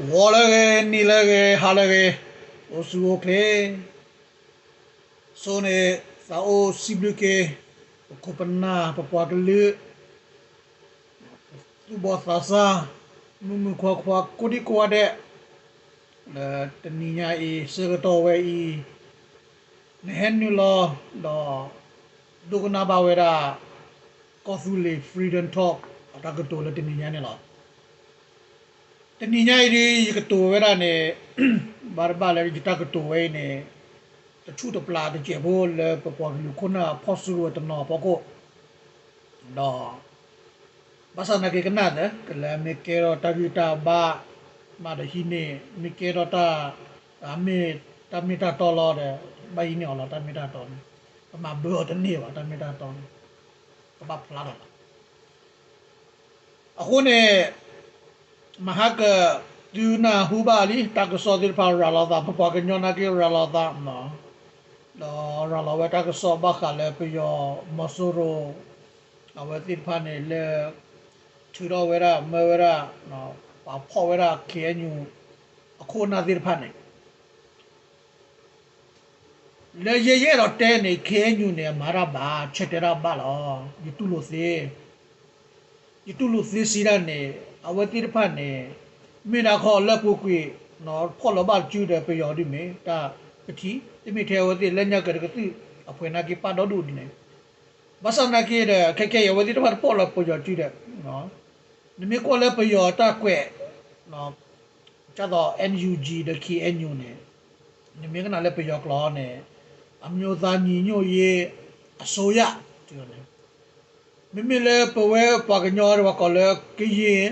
ဝေါ်လည်းနီလည်းဟာလည်းအိုဆူအိုကလေဆိုနေသာအိုစီဘလူကေခုပနာပပွားကလေးသူဘောသာစာမမခွာခွာကိုဒီကွာတဲ့အဲတနီညာအီစေတော်ဝဲအီနဲဟန်နူလောတော့ဒုကနာဘဝဲရာကောဆူလီဖရီဒမ်တော့အတကတိုလက်တနီညာနေလား တနင်္ညာရီကတိုဝဲရနဲ့ဘာဘာလဲကြတကတိုဝဲနဲ့တချို့တပလာတကျေဘောလေပပေါ်လူခုနာဖော့ဆူရတနော်ပကောတော့ဘာသာနကေကနာတဲ့ကလမေကေရောတဂီတာဘာမာဒဟီနေမေကေရောတာအမေတမီတာတော်လောတဲ့ဘိုင်းနေလောတမီတာတော်ပမာဘောတနေပါတမီတာတော်ပပဖလာတော့အခုနဲ့ mahaka tuna hubali tak so dir pa rala da pa ka nyona ki rala da no do rala wa tak so ba kha le pi yo masuro awa dir pa ne le chu ro we ra me we ra no pa pho we ra ke nyu akho na dir pa ne le ye ye ro te ne ke nyu ne mara ba che te ra ba lo yi tu lo se yi tu lo se si ra ne အဝတိရဖတ်နေမိနာခေါ်လက်ပုကွေနော်ဖော်လဘကျူတဲ့ပြော်ဒီမေတာပတိတိမိထေဝတိလက်ညကရကတိအဖွေနာကိပါတော်ဒူဒီနေဘာစနာကိရခက်ခဲဝတိရဖတ်ပေါ်လပကြောကျူတဲ့နော်နမေကောလည်းပြော်တာကွဲ့နော်ကျတော့ NUG တ KNU နဲ့နမေကနာလည်းပြော်ကလောနဲ့အမျိုးသားညီညွတ်ရေးအစိုးရဒီလိုနဲ့မိမိလည်းပဝဲပါကညောရဝကလည်းကရင်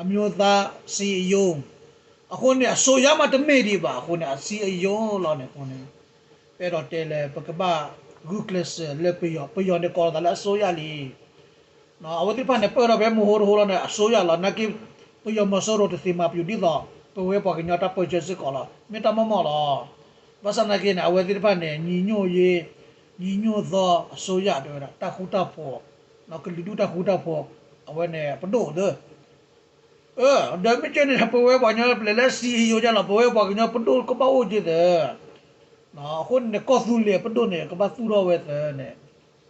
အမျိုးသားစီယုံအခုနေအစိုးရမှာတမေဒီပါအခုနေစီယုံလောနေခုနေ pero tele pagba ruthless le pyo pyo ne ko da la so ya li no awati pa ne pero be mo ho ho ne so ya la na ki pyo mo so ro te si ma pyu di do pe we pa ki nya ta pyo se ko la me ta mo mo la ba sa na ki ne awati pa ne ni nyo ye ni nyo do so ya do da ta khu ta pho no ki li du ta khu ta pho awe ne pa do de เออเดินไม่เจอเนี่ยปวยบ่เนี่ยเลยซีอยู่จ้ะล่ะปวยบ่เนี่ยปดูก็บ่โอจิเด้เนาะคนเนี่ยก็สู้เลยปดูเนี่ยก็บ่สู้တော့เว้ยเนี่ย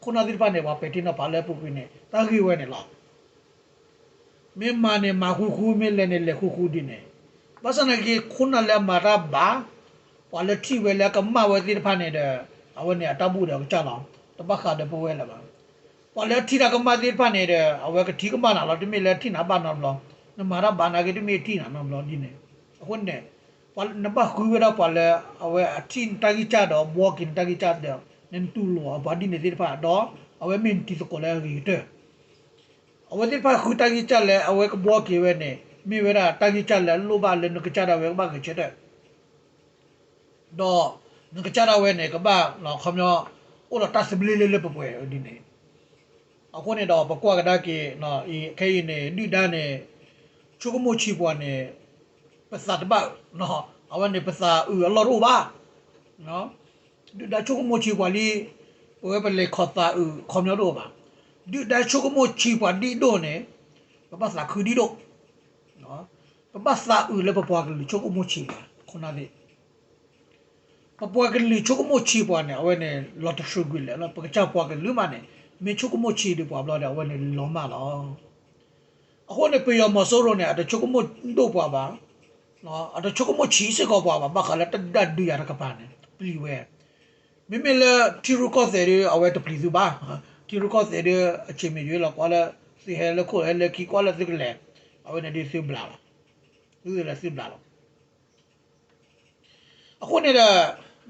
ခုနဒီပါနေပါပတိနော်ဘာလဲပုပိနေတာခိဝဲနေလားမင်းမနေမခုခုမလဲနေလေခုခုဒီနေဘာစနေကြီးခုနလဲမာရဘာဘာလဲထိဝဲလဲကမဝဲဒီဖာနေတဲ့အဝနေအတဘူးတယ်ကြာလားတပတ်ခါတဲ့ပဝဲလဲပါဘာလဲထိတာကမဒီဖာနေတဲ့အဝဲကထိကမနာလားဒီမေလဲထိနာပါနာလားနမရဘာနာကတိမေတီနာနမလို့ဒီနေအခုနဲ့ပလနဘခုဝရပလ အဝဲအချင်းတကြီးချတော့ဘောကင်တကြီးချတဲ့နန်တူလောဘာဒီနေဒီဖာတော့အဝဲမင်တီစကိုလဲရီတဲ့အဝဲဒီဖာခုတကြီးချလဲအဝဲကဘောကေဝဲနေမိဝရတကြီးချလဲလိုပါလဲနကချတာဝဲဘာကချက်တဲ့တော့နကချတာဝဲနေကဘာလောခမျောအိုတော့တတ်စပလီလေးလေးပပွဲဒီနေအခုနေတော့ပကွာကဒါကေနော်ဤခဲရင်နေဒီဒါနေ ชุกโมชีปวาเนี่ยภาษาตบะเนาะเอาวันนี้ภาษาอือลอรูบะเนาะดูดาชุกโมชีปวาลีโอ้ยเป็นเลยขอตาอือคอมยอรูบะดูดาชุกโมชีปวาดีโดเนี่ยภาษาคือดีโดเนาะภาษาอือเลยปะปวกันชุกโมชีคนนั้นดิปะปวกันลิชุกโมชีปวาเนี่ยเอาวันนี้ลอตชุกุเลยเนาะปะจ้าปวกันลืมมาเนี่ยมีชุกโมชีดิปวาบลอเนี่ยเอาวันนี้ลอมาลอ အခုနေပြေရမဆိုးရောနဲ့အတချုကမတို့ပွားပါနော်အတချုကမချီစကောပွားပါဘာခလာတဒတ်ဒူရကပါနေပလီဝဲမိမလတီရကောတဲ့ရအဝဲတပလီသူပါတီရကောတဲ့ရအချင်းမရွေးလောက်ကွာလဲစီဟဲလကိုလဲကီကွာလဲသိကလဲအဝဲနေဒီစီဘလာသူလဲစီဘလာအခုနေတဲ့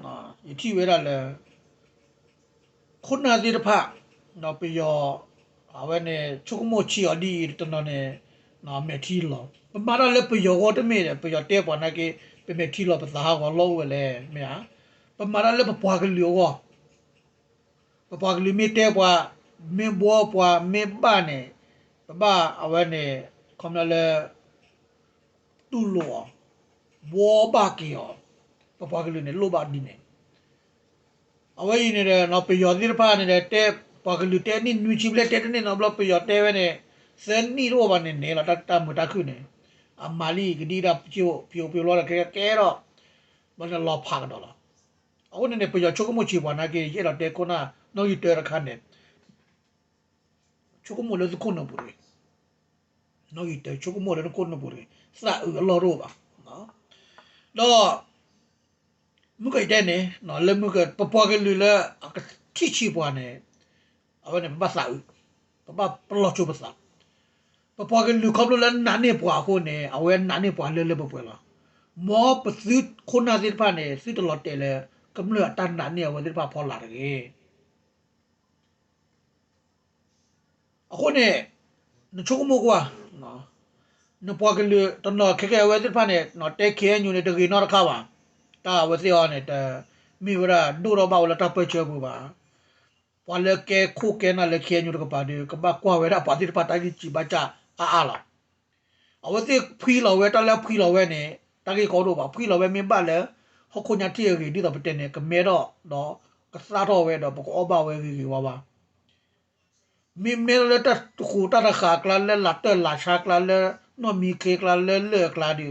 နော်ယတိဝဲရလဲခုနာဒီရဖနော်ပြေ ရအဝဲနဲ့ချုကမိုချီအဒီတနနဲ့နာမေထီလောပမာရလည်းပယောဂတမေတယ်ပယောတဲပေါ်နာကေပမေထီလောပသာဟောလောဝဲလေမြာပမာရလည်းပပွားကလျောပပွားကလီမီတဲပွားမေဘောပွားမေဘာနေပပအဝဲနဲ့ခေါမလဲတူလောဘောဘာကီယောပပွားကလီနဲ့ လောဘာဒီနေအဝဲနေတယ်နော်ပယောဒီရပါနေတဲ့တဲပကလူတဲနိနွီချိဘလက်တဲနေနော်ဘလပယောတဲဝဲနေစန်နီရောဘာနေနေလာတတ်တမတခုနေအမာလီကဒီရာပြိုပြိုပြိုလောကဲကဲတော့ဘာလဲလောဖာကတော့လားအခုနေပြချောကမချီဘာနာကေရတဲ့ကောနာနော်ယူတဲရခါနဲ့ချကမလို့စခုနပူရီနော်ယူတဲချကမလို့ခုနပူရီစာလောရောပါနော်တော့မကတဲ့နေနော်လေမကပပကလူလာတိချီပွားနေအဝနေပစာပပပလောချူပစာပပကလူကဘလနာ နေပွားခုနေအဝဲနာနေပွားလေလေပပွားလာမောပစုခုနာစစ်ဖာနေစစ်တလော်တဲလေကမလတန်နာနေဝဒီဖာဖော်လာတယ်အခုနေနချုကမကွာနော်နပွားကလူတနော်ခေခေဝဲစစ်ဖာနေနော်တဲခဲညူနေတကီနော်တခါပါတာဝစီအောနဲ့တမိဝရဒူရောပါဝလာတ ပချေဘူပါပွာလေကေခုကေနာလေခဲညူတကပါဒီကဘာကွာဝဲတာပါတိပါတာကြီးချီပါချာအာအာလာအဝစီဖီလောဝဲတလဲဖီလောဝဲနေတကီကောတော့ပါဖီလောဝဲမြင်ပါလေဟခုညာတီရီဒီတော့ပတဲ့နေကမဲတော့တော့ကစားတော့ဝဲတော့ဘကောပါဝဲကြီးဝါပါမင်းမဲလက်တခုတရခါကလာလဲလာတလာရှာကလာလဲနော်မီခေကလာလဲလဲကလာဒီ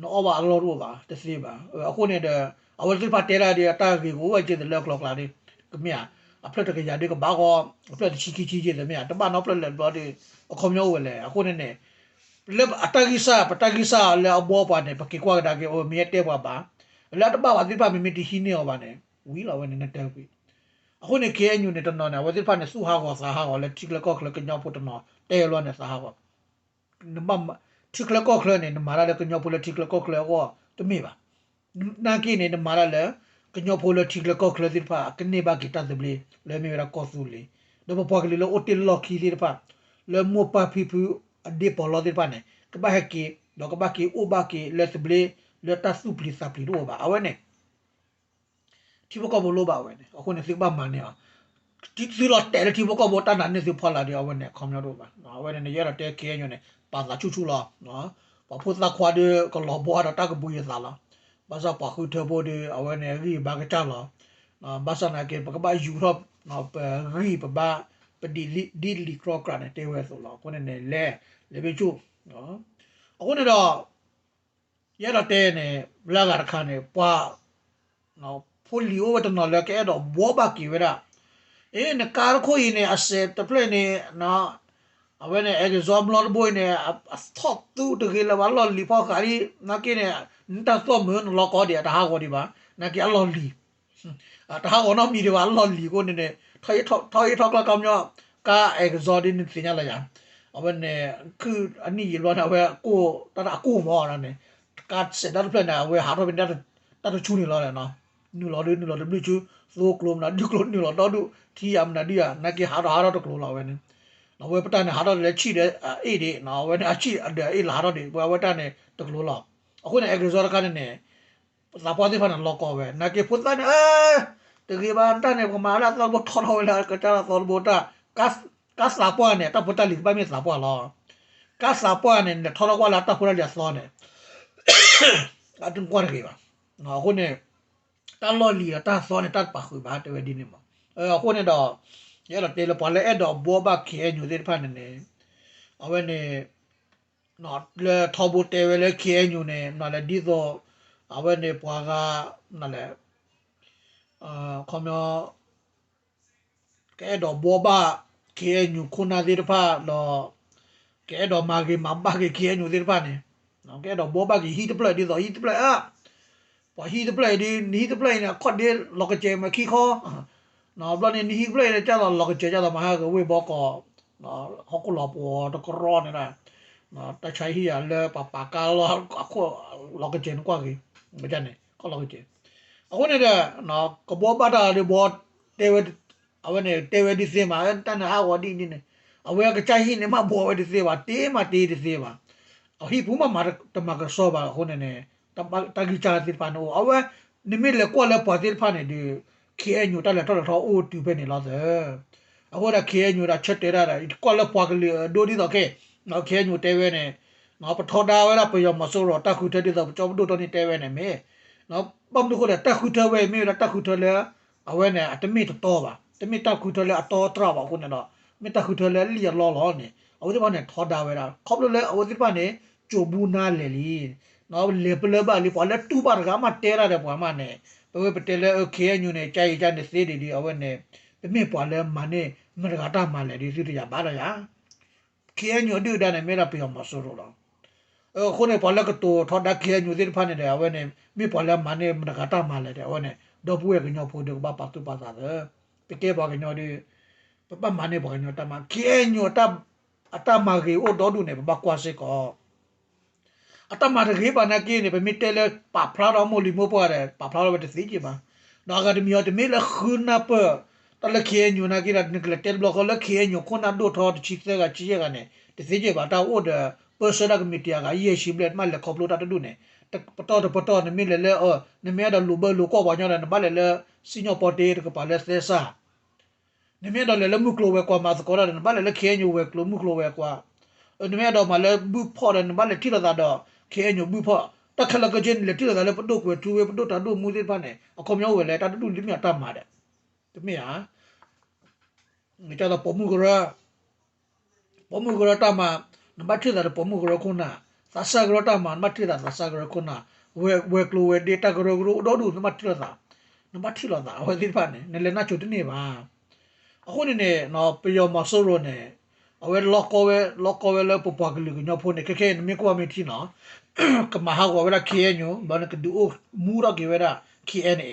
နော်ဘာလောတော့ပါတစီပါအခုနေတဲ့အဝစီပါတဲရာဒီအတာကြီးကိုဝဲကျတဲ့လောက်ကလောက်ကလာဒီကမြ အဖလက်တကရဒီကဘာကောအဖလက်ချီချီချီချီတယ်မြတမနော်ဖလက်လက်တော့ဒီအခုမျိုးဝဲလေအခုနေနေလက်အတာကြီးစားပတာကြီးစားလဲအဘောပါနေပကေကွာတာကေအိုမြဲတဲပါပါလက်တပါဝတိပါမီမီတီဟီနေောပါနေဝီလာဝဲနေနေတဲပြီအခုနေကေညူနေတနော်နေဝတိပါနေစုဟာကောစာဟာကောလက်တိကလကောကလကညောပုတနော်တဲလွားနေစာဟာကောနမတိကလကောကလနေနမာလာလကညောပုလက်တိကလကောကလကောတမေပါနာကိနေနမာလာလ ကညောပုလက်တိကလကောကလတိပါကနေပါကိတတ်ဘလီလဲမေရာကောဆူလီဒဘပွားကလီလောအိုတယ်လော်ခီလီပါလဲမောပါဖီဖူအဒီပေါ်လောတိပါနေကဘာဟက်ကီလောကဘာကီအိုဘာကီလက်ဘလီ le ta supli sapli do ba awene ti boko bo lo ba awene ako ne sikba mane a ti ti lo te ti boko bo ta na ne si phala de awene khom yo do ba awene ne yara te ke nyo ne pa la chu chu la no pa phu la khwa de ko lo bo da ta ko bu ye sa la ba sa pa khu the bo de awene ri ba ka cha la na ba sa na ke ba ba europe no pa ri pa ba pa di di li kro kra ne te we so la ko ne ne le le be chu no ako ne da ရတော့တဲနေလာကရခါနေပွာနော်ဖိုလီယိုဝတ်နော်လကဲတော့ဘောဘကီဝရအေးနကာရခိုင်းနေအစက်တပလနေနော်အဝဲနေအဲဇောမ လောဘွိနေအစတော့သူတကယ်လာလောလီဖောခါရီနကိနေနတသောမွန်းလောကောဒီတဟာကောဒီပါနကိအလောလီအတဟာကောနော်မီဒီပါလောလီကိုနေနေထိုင်ထိုင်ထောက်ကကမြောကာအဲဇောဒီနေစညာလာရအဝဲနေគឺအနီလောနာဝဲကိုတတအကူမောရနေကာစက်ဒါပလနာဝဲဟာတော့ဘင်ဒါတာချူနေလောတယ်နော်နူလောဒနူလောဒဘလူချူဆိုကလုံးနာဒီကလုံးနူလောတော့ဒူတီယမ်နာဒီယာနကေဟာတော့ဟာတော့ကလုံးလောဝဲနေ နော်ဝဲပတန်ဟာတော့လက်ချိတယ်အေးဒီနော်ဝဲအချိအေးလာတော့ဒီဝဲဝဲတန်နေတကလုံးလောအခုနေအဂရဇောကနေနေလာပေါ်တဲ့ဖာလောကောဝဲနကေဖုတ်တန်အဲတကယ်ပါတန်နေကမာလာတော့ဘောထော်ဟောလာကတာတော့ဘောတာကတ်ကတ်လာပေါ်နေတော့ပတလီပါမြေလာပေါ်လောကတ်လာပေါ်နေထော်တော့ကလာတော့ဖုရလျာစောနေ atun kwar ke ba na ko ne ta lo li ta so ne ta pa khu ba te we di ne ma e ko ne do ya la te lo pa le e do bo ba ke nyu de pa ne ne a we ne no le tho bu te we le ke nyu ne na le di so a we ne pwa ga na le a ko myo ke do bo ba ke nyu ku na de pa lo ke do ma ge ma ba ge ke nyu de pa ne နော်ကဲတော့ဘောဘကီဟီတပလက်ဒီတော့ဟီတပလက်အာဘာဟီတပလက်ဒီနီတပလက်နဲ့ခွတ်ဒီလောကကျဲမခီခေါ် နော်ဘလနေနီဟီပလက်နဲ့ကြာတော့လောကကျဲကြာတော့မဟာကဝေဘောကောနော်ဟောကလောပေါ်တကရောနေတာနော်တချိုင်ဟီရလဲပပကာလောအခုလောကကျဲကွာကြီးမကြနဲ့ခေါ်လောကကျဲအခုနေတဲ့နော်ကဘောပတာဒီဘောတေဝအဝနေတေဝဒီစေမာတန်ဟာဝဒီနေအဝဲကချိုင်ဟီနေမဘောဝဒီစေပါတေးမတေးဒီစေပါအဟိဘူးမမာတမကဆောပါဟိုနေနေတတဂီချာတိပနိုအဝဲနိမိလေကောလေပေါ်တိဖာနေဒီ ခေညူတလေတော်တော်အိုတူပဲနေလားစေအခုဒါခေညူဒါချက်တဲရတာကောလေပေါ်ကလေးဒိုဒီတော့ကေနော်ခေညူတဲဝဲနေနော်ပထောဒါဝဲလာပယောမဆိုတော့တခုတဲတိတော့ကြောဒိုတော့နေတဲဝဲနေမေနော်ပုံတို့ကတခုတဲဝဲမေတခုတဲလေအဝဲနေအတမိတော့ပါတမိတခုတဲလေအတော်တော့ပါခုနေတော့မေတခုတဲလေလီလောလောနေအဝဒီပါနေထောဒါဝဲတာခေါပလို့လေအဝဒီပါနေကြိုဘူးနာလေလီနော်လေပလဘလီပေါ်လက်တူပါကမတဲရတယ်ပွားမနဲ့ ဘဝပတဲလေခေညူနေကြိုက်ကြနေစေးဒီဒီအဝဲနဲ့ပြမေပွားလဲမနဲ့မရကတာမလဲဒီစီတရပါတော့ရခေညူဒူဒနဲ့မေရပြောမဆိုးလို့လားအခုနေပေါ်လကတော့ထော်ဒါခေညူဒီဖာနေတယ်အဝဲနဲ့မေပေါ်လဲမနဲ့မရကတာမလဲတယ်အဝဲနဲ့တော့ဘူးရဲ့ကညောဖို့ဒီဘာပတ်တူပါသားတယ်ပကေပေါ်ကညောဒီပပမနဲ့ပေါ်ကညောတမခေညူတ အတမကြီးအိုတော်ဒူနေဘကွာစေကောအတမတကြီးပါနာကင်းနေပမီတဲလေပပလာတော်မလီမောပေါ်တယ်ပပလာတော်ပဲသိကြပါနော်ကတမီယတမီလခုနာပတလခေညူနာကိရနကလတဲဘလောကလခေညူခုနာဒိုထောချီစကချီရကနေတသိကြပါတာအိုဒပစရကမီတီယာကယေရှိဘလက်မလက်ခေါပလိုတာတူနေပတော်ပတော်နမီလေလေအောနမီရလူဘလူကောဘာညောနဘလေလေစီညောပေါ်တေကပါလေသေစာနမီရလေလေမုကလိုဝဲကွာမသကောရနဘလေလေခေညူဝဲကလိုမုကလိုဝဲကွာနမီရတော့မလေဘူဖော်နဘလေတိရတာတော့ ခေညူဘူဖော်တခလကချင်းလေတိရတာလေပတုကွယ်တူဝဲပတုတာတို့မူစစ်ပါနေအခေါမျိုးဝဲလေတာတူလိမြတ်တတ်မှာတဲ့တမီဟာငါကြတော့ပုံမှုကရပုံမှုကရတမနမတိရတာပုံမှုကရခုနာသဆာကရတမနမတိရတာသဆာကရခုနာဝဲဝဲကလိုဝဲဒေတာကရကရတော့ဒုနမတိရတာနမတိရတာဝဲဒီပါနေနလေနာချုတနေပါအခုနေနေနော်ပယောမဆိုရိုနေအဝဲလော့ကောဝဲလော့ကောဝဲလပပကလူညဖို့နေကခဲနမေကွာမီတီနော် ကမဟာဝဲလာခေညိုဘာနကဒူမူရာကေဝဲရာခေနေ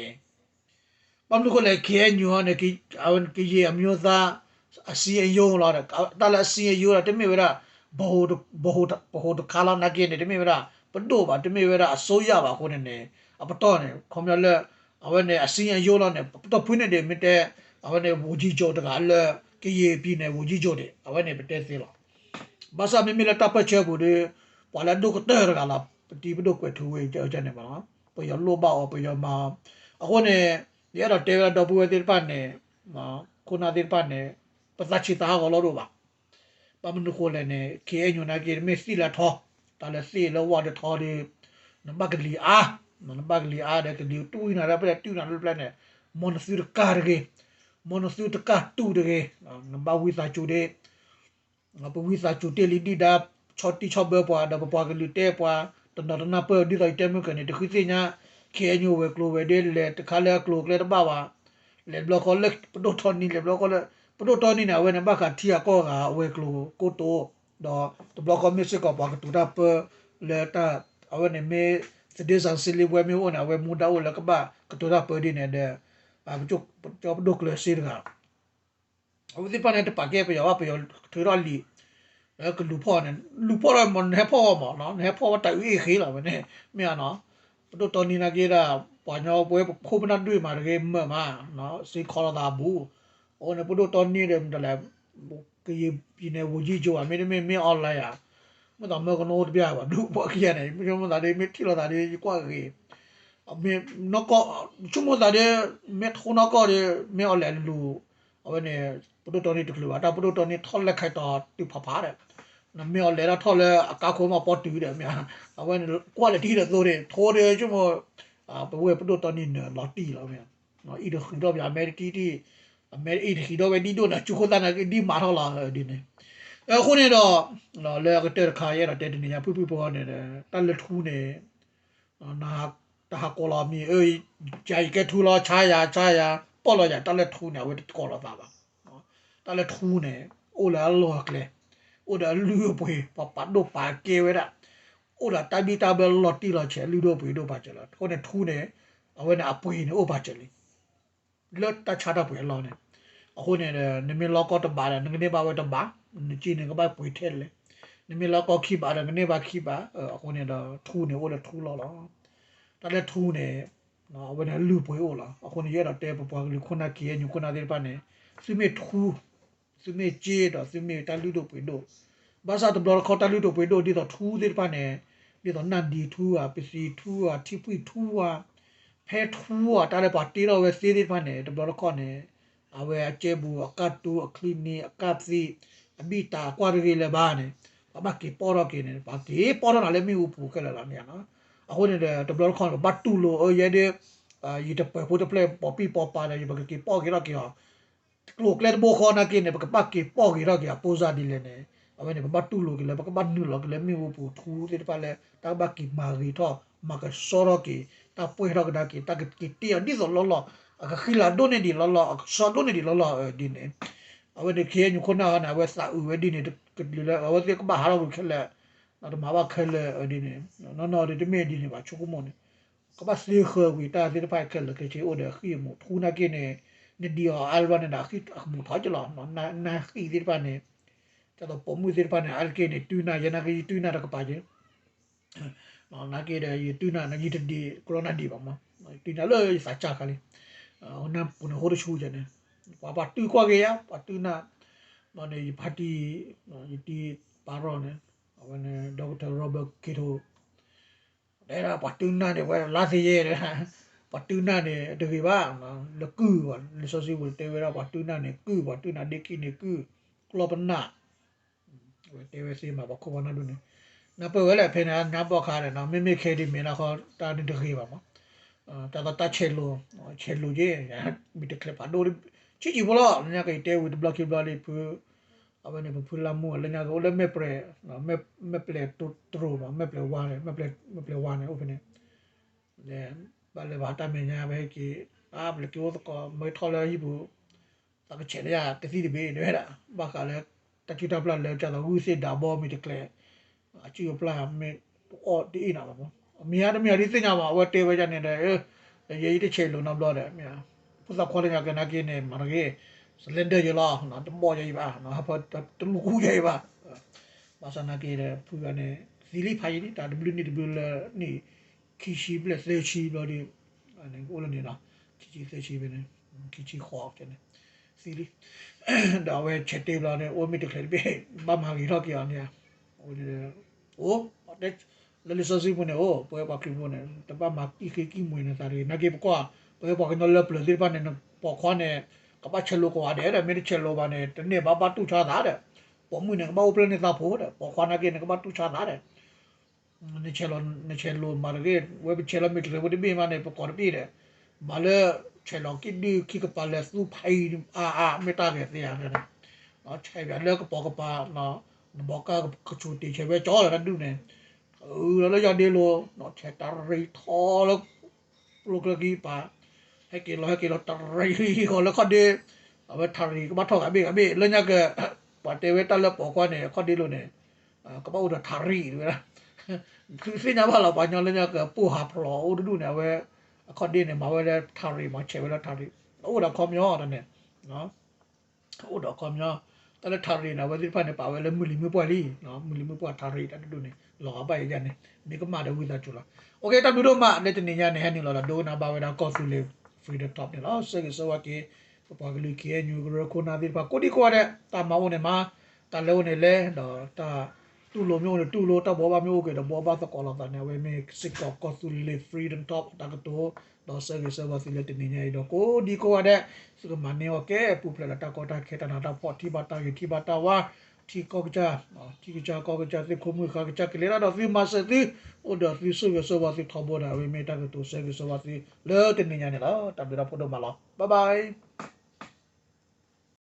ဘာလို့ကိုလေခေညိုနေကိအဝန်ကိရေအမျိုးသားအစီအယုံလာတယ်တလအစီအယုံလာတမေဝဲရာဘောဘောဘောခါလာနာကေနေတမေဝဲရာပဒိုပါတမေဝဲရာအစိုးရပါခုနေနေအပတော့နေခွန်မြလက်အဝဲနေအစီအယုံလာနေပတော့ဖွင့်နေ တယ်မြတဲ့အဝဲနေဘူကြီးကျော်တကလည်းကေရေပြည်နေဘူကြီးကျော်တယ်အဝဲနေပတဲ့သေးလားဘာသာမီမီလက်တပ်ချက်ဘူးဒီပွာလာဒုကတဲရကလာပတိပဒုကွထူဝေကြောချက်နေပါနော်ပယလောပါပယမအခုနေရတော့တေရတော့ဘူးတိပတ်နေနော်ခုနာတိပတ်နေပသချီတာကိုလောတော့ပါပမနုခိုလည်းနေကေညနာကေမေစီလာထောတလည်းစီလောဝါဒထောဒီနဘကလီအာနဘကလီအာတဲ့ကလီတူနာရပလက်တူနာလပလက်နေမွန်စီရကာရ ကေမွန်စီရတကတူတကေနဘဝိစာချူတဲ့ငါပဝိစာချူတေလီဒီဒါချောတီချောဘပွားဒါပွားကလူတဲပွားတနတနာပဒီလိုက်တဲမကနေတခုစီညာခဲညိုဝဲကလိုဝဲတဲ့လေတခါလေကလိုကလေတပါပါလေဘလော့ကောလက်ပဒိုထော်နီလေဘလော့ကောလက်ပဒိုထော်နီနာဝဲနဘခတီယာကောကဝဲကလိုကိုတိုတော့တဘလော့ကောမစ်ကောပါကတူတာပလေတာအဝဲနေမေစဒေဆန်စီလီဝဲမေဝနာဝဲမူဒါဝလကပါကတူတာပဒီနေတဲ့ဘာကျုပ်ကျုပ်ဒုကလစီရကအဝဒီပနေတဲ့ပါကေပယောပယောထွေရလီ အဲကလူဖော်နေလူဖော်ရမနေဖော်မနော်နေဖော်တိုင်ဝေးခေးလာမနေမြာနော်ပတိုတော်နီနာကေတာပွာညောပွဲခိုးပနာတွေ့မှာတကယ်မမနော်စီခေါ်လာဘူးအိုနေပတိုတော်နီတယ်တလည်းကရေပြနေဝကြီးကျော်အမေမေမင်းအွန်လိုင်းอ่ะမတော်မကနိုးပြပါဒုဘောကြီးနေမြုံမသားလေးမထီလာသားလေးကွာကြီးအမေနကောချုံမသားလေးမက်ခုနကောလေးမေအွန်လိုင်းလူ အဝနေပတိုတော်နီတကလူအတာပတိုတော်နီထော်လက်ခိုက်တော့တူဖဖားတယ်နမေလေရာထော်လေအကာခိုးမပေါ်တူတယ်မြာအဝဲ quality တဲ့သိုးတယ်ထိုးတယ်ကျမအဘဝပဒတော်နေလာတီလာမြာနော်ဤတော့တော့ဗျအမေရိကတီအမေရိကတော့ဝဒီတော့ချူခိုတာနာဒီမာထော်လာဒီနေအခုနေတော့နော်လေကတဲ့ခါရတဲ့တနေရပူပူပေါ်နေတယ်တက်လက်ထူးနေနာတဟာကောလာမီအေးဂျိုက်ကထူလာချာယာချာယာ ပေါ်လာကြတက်လက်ထူးနေဝဲကောလာပါပါနော်တက်လက်ထူးနေအိုလာလောကလေ oda lu pwe pa pa do pa ke we da oda ta bi ta bel lot ti lo che lu do pwe do ba che lo ko ne thu ne a we na a pwe ne o ba che li lo ta cha da pwe lo ne a ho ne ne me lo ko to ba da ne ne ba we to ba ne chi ne ko ba pwe the le ne me lo ko khi ba da ne ba khi ba a ho ne da thu ne o da thu lo lo ta le thu ne နော် နော်ဝဒလူပွဲော်လာအခုနေရတာတဲပပွားလူခုနကရဲ့ညခုနတဲ့ပါနေစမေထူစမေဂျေတော့စမေတလူတို့ပွေတို့ဘာသာတဘလခေါ်တလူတို့ပွေတို့ဒီတော့ထူတဲ့ပါနေဒီတော့နန်ဒီထူဟာပစီထူဟာထိပွေထူဟာဖဲထူဟာတားလည်းပါတေးတော့ပဲစေးတဲ့ပါနေတဘလခေါ်နေအဝဲအကျေဘူးအကတ်တူအခလီနီအကပ်စီအဘီတာကွာရီလေဘာနေဘာကီပေါ်တော့ကိနေဘာဒီပေါ်တော့လည်းမီဘူးပူကလည်းလာနေနော် အခုနေတဲ့တဘလခေါ်ဘတ်တူလို့ရဲတဲ့အာယူတပွဲဖို့တပလက်ပေါ်ပီပေါ်ပါတယ်ဘာကီပေါ်ကြတော့ကီဟာကလိုကလက်ဘောခေါ်နာကင်းနေပကပတ်ကီပေါ်ကြီးတော့ကီပိုးစားဒီလေနေအဝနေဘတ်တူလိုကလေဘကဘတ်နူလိုကလေမီဝပူထူတဲ့ပါလေတာဘကီမာရီတော့မကစောရကီတာပွေရကဒါကီတာကီတီအဒီဇလောလောအခခီလာဒိုနေဒီလောလောအခစောဒိုနေဒီလောလောဒီနေအဝနေခေညခုနာနာဝက်စာဥဝဒီနေကဒီလေအဝတိကဘာဟာရဘူးခလေ နော်မဘာခလေဒီနေနော်နော်ဒီမေဒီနေပါချုကမနေကဘာစလီခေဝီတာဒီဖိုက်ခလေကချီအိုဒခီမထူနာကိနေနေဒီအလ်ဘန်နာခိအမှုထားကြလားနော်နာနာခိဒီပါနေ cada pomu dir pane alke ne tuna yana ki tuna ra pa je no na ke de yi tuna na ji de corona di ba ma tuna lo sa cha ka le ona puna ho chu je ne pa pa tu kwa ge ya pa tuna no ne yi phati no yi ti pa ro ne avane dr robert kito ဒါရပတ်တူနာနေဝဲလာစီရဲတဲ့ပတ်တူနာနေတကယ်ပါနော်လကူပါလဆိုစီဝတေဝရပတ်တူနာနေကူပတ်တူနာဒိကိနေကူကလပနာဝတေဝစီမှာဘခုဘနာဒုနေနပဝဲလေဖေနာနဘောခါတယ်နော်မိမိခဲဒီမင်းလာခေါ်တာနေတကယ်ပါမအာတာတာချေလိုချေလိုကြီးမိတကလပါဒိုချီချီဘလောညကတဲဝစ်ဘလော့ကီဘလော့လေးပူ avane bu phula mu le nya go le me pre me me ple to tro ma me ple wa me ple me ple wa ne opene le ba le ba ta me nya be ki a ble ki wo ko me tho le hi bu ta ke che le ya ke si de be ne da ba ka le ta ki ta pla le cha da hu se da bo mi de kle a chi yo pla me o di ina ba mo mi ya de mi ya ri tin nya ba wa te ba ja ne de ye yi de che lo na blo de mi ya พุทธคนเนี่ยกันนักกินเนี่ยมันก็စလန်ဒါရလာနော်တမောရည်ပါနော်ဟာတလူကူရည်ပါဘာသာနာကေရပူရနေဇီလီဖိုင်နီတာ W နီ W နီခီရှိပလက်သေချီလို့ဒီအနေကိုလည်းနေတာခီချီသေချီပဲနေခီချီခေါ်တယ်ဇီလီဒါဝဲချက်တေးလာနေအိုမီတကလေးပဲဘာမှကြီးတော့ကြောင်နေဟိုဒီအိုတဲ့လလစစီမနေအိုပွဲပါကိမနေတပတ်မှာကီကီမွေးနေတာရီနကေပကွာပွဲပါကတော့လပလဒီပါနေပေါ်ခွားနေ ကပတ်ချလိုကွာတဲ့မေချလိုပါနဲ့တနေ့ဘာဘာတူချတာတဲ့ပေါ်မှုနဲ့ကဘာပလနေတာဖို့တဲ့ပေါ်ခွာနာကေနဲ့ကဘာတူချတာတဲ့နေချလိုနေချလိုမာရကေဝဘချလိုမီတရဝဒီဘီမနဲ့ပကော်ပီတဲ့မလဲချလိုကိဒီခိကပါလဲစုဖိုင်အာအာမေတာကေတရားနဲ့နော်ချေပြလဲကပေါ်ကပါနော်ဘောကကချူတီချေပဲကြောရဒူနေဦးလည်းရဒီလိုနော်ချက်တာရီထောလို့ပလိုကကြီးပါ hay kilo hay kilo tarai ko la khode aba thari ko bathok abi abi le nya ke pa te we ta le po kwa ne khode lo ne ko ba u da thari ni la cứ xin nhà bảo là bao nhiêu lên nhà cái pu hạp lò u du nè về con đi này mà về thari mà chơi về thari u đã com nhỏ đó nè nó u đã com nhỏ ta là thari nè về đi phải nè bảo về lên mười lăm mươi đi nó mười lăm mươi thari ta du nè lò bay ra nè đi có mà đâu vui ta chủ là ok ta du đâu mà để tình nhà này hay ni là đâu na bảo về đó có su live freedom top เนี่ยเนาะเซกซวา freedom top တယ်လားဆက်စဝတ်ကြီးပပကလူကီအညူဂရကိုနာဒီပါကိုဒီကွာတဲ့တာမောင်းနေမှာတာလုံးနေလဲတော့တာတူလိုမျိုးနဲ့တူလိုတဘောပါမျိုးကေတဘောပါသကောလာတာနေဝဲမေစစ်ကောကောသူလေ freedom top တာကတော့တော့ service server စီလက်တင်နေရတော့ကိုဒီကွာတဲ့စကမနေဝကဲပူပလာတာကောတာခေတနာတာပေါ်တီဘတာရီတီဘတာဝါ တီကောကကြတီကကြကောကကြသခုမှုခါကကြကလေးရတော့ဒီမစတိအိုဒါဒီဆိုရဆိုဝါစီထဘောတာဝေမေတာကတူဆယ်ဆယ်ဝါစီလဲတင်နေညာနေလားတဘီရာဖို့တော့မလားဘိုင်ဘိုင်